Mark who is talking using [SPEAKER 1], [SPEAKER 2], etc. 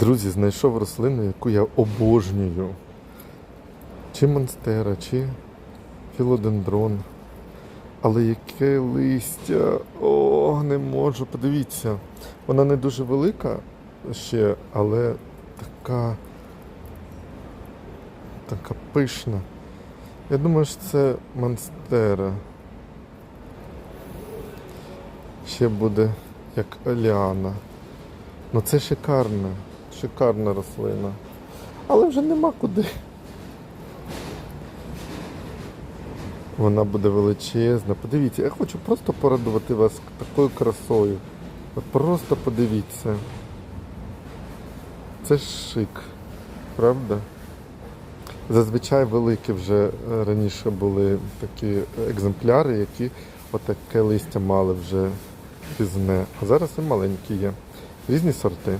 [SPEAKER 1] Друзі, знайшов рослину, яку я обожнюю. Чи монстера, чи філодендрон. Але яке листя. О, не можу. Подивіться. Вона не дуже велика ще, але така. Така пишна. Я думаю, що це монстера. Ще буде як Оліана. Ну це шикарна, шикарна рослина. Але вже нема куди. Вона буде величезна. Подивіться, я хочу просто порадувати вас такою красою. Просто подивіться. Це шик, правда? Зазвичай великі вже е, раніше були такі екземпляри, які отаке листя мали вже пізне. А зараз і маленькі є. Різні сорти.